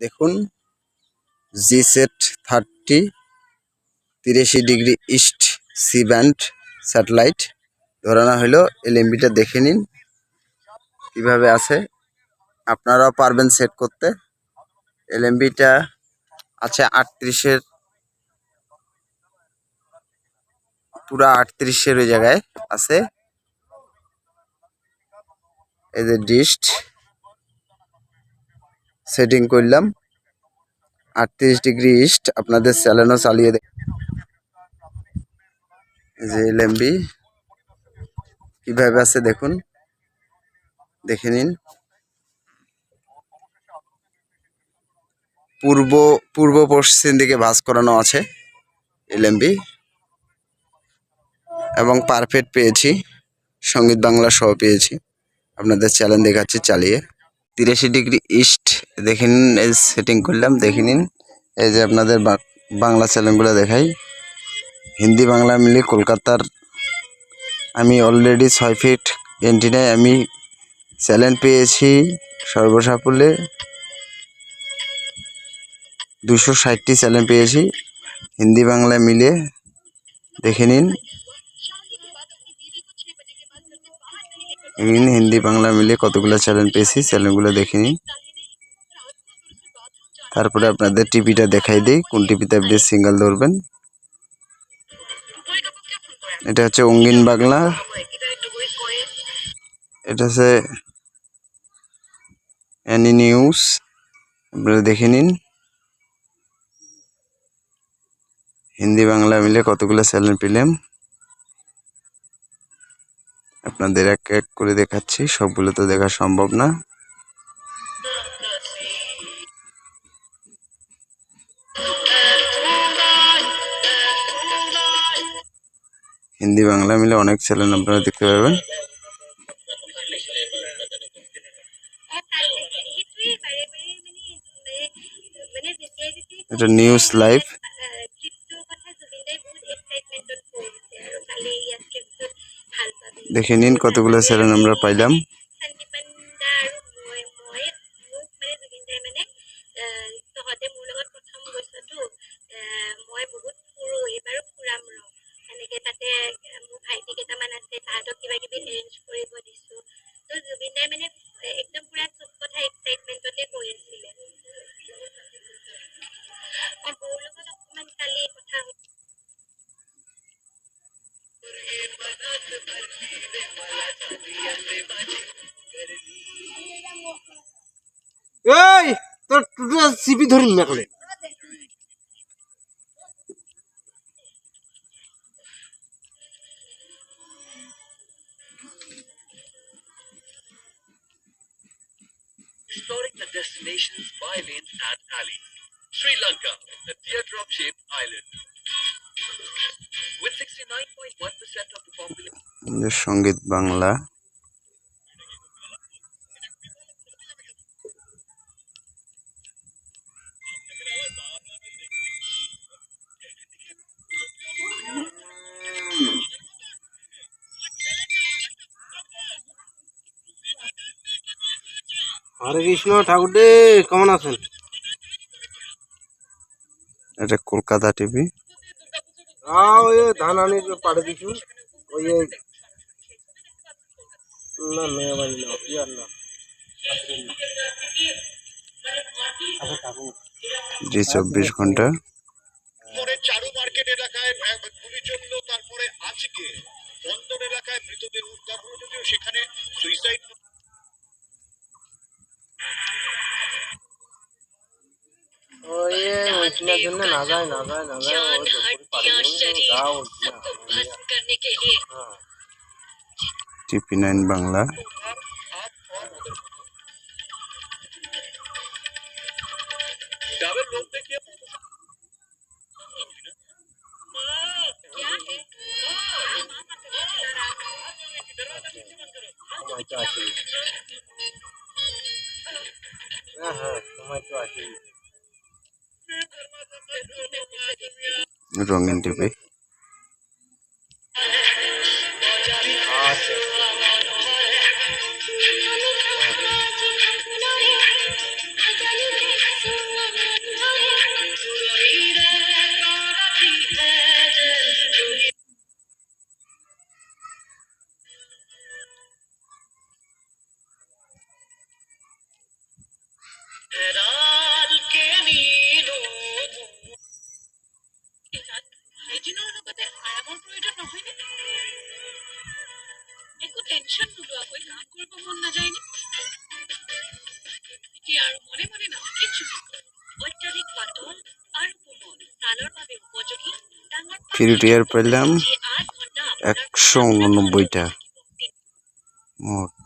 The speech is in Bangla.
দেখুন জি সেট থার্টি তিরাশি degree east C band satellite. ধরানো হলো এলএমবিটা দেখে নিন, কীভাবে আছে। আপনারাও পারবেন সেট করতে। এলএমবিটা আছে আটত্রিশের, পুরা আটত্রিশের ওই জায়গায় আছে। যে ডিস্ট সেটিং করলাম। আটত্রিশ ডিগ্রি ইস্ট আপনাদের স্যালেনও চালিয়ে এই যে এলএমবি কীভাবে আছে দেখুন। দেখে নিন। পূর্ব পূর্ব পশ্চিম দিকে ভাস করানো আছে এলএমবি এবং পারফেক্ট পেয়েছি। সংগীত বাংলা সহ পেয়েছি। আপনাদের চ্যানেল দেখাচ্ছি চালিয়ে। তিরাশি ডিগ্রি ইস্ট, দেখে নিন, এই সেটিং করলাম, দেখে নিন। এই যে আপনাদের বাংলা চ্যানেলগুলো দেখাই। হিন্দি, বাংলা মিলে কলকাতার আমি অলরেডি ছয় ফিট এন্টিনায় আমি চ্যানেল পেয়েছি সর্বসাফল্যে। দুশো ষাটটি চ্যানেল পেয়েছি। হিন্দি, বাংলা মিলে দেখে নিন। এখানে হিন্দি, বাংলা মিলে কতগুলো চ্যানেল পেয়েছি চ্যানেলগুলো দেখে নিন তারপরে আপনাদের টিভিটা দেখাই দিই, কোন টিভিতে আপনি সিঙ্গেল ধরবেন। এটা হচ্ছে অঙ্গিন বাংলা। এটা হচ্ছে অ্যানি নিউজ আপনারা দেখে নিন। হিন্দি, বাংলা মিলে কতগুলো চ্যানেল পেলাম। আপনাদের এক এক করে দেখাচ্ছি। সবগুলো তো দেখা সম্ভব না। হিন্দি, বাংলা মিলে অনেক চ্যানেল আপনারা দেখতে পাবেন এটা নিউজ লাইভ। দেখে নিন কতগুলো চ্যানেল আমরা পাইলাম। এই তোর টুটু সিপি ধরিন না করে exploring the destinations, bylanes and alleys. Sri Lanka, the teardrop-shaped island. সংগীত বাংলা। হরে কৃষ্ণ ঠাকুর দে কেমন আছেন? এটা কলকাতা টিভি। ওই ধান আনি পাড়ে দিছু ওই না মেয়ে বাড়ি না কি না ঠাকুর ঠাকুর জি চব্বিশ ঘণ্টা চারু মার্কেট এলাকায় গুলি তারপরে আজকে বন্দর এলাকায় মৃতদেহ উদ্ধার হলো যদিও সেখানে সুইসাইড ওই জন্য না যায় না যায় না যায় Cipinain Bangla রঙিন টিভি আচ্ছা টেনচন নোলোৱাকৈ নাম করব মন নাযায়নে কি আর মনে মনে না কিছু অত্যাধিক পাতল আর কোমল বাবে উপযোগী ডাঙৰ টিয়ার পেলাম একশো উননব্বইটা। মোট।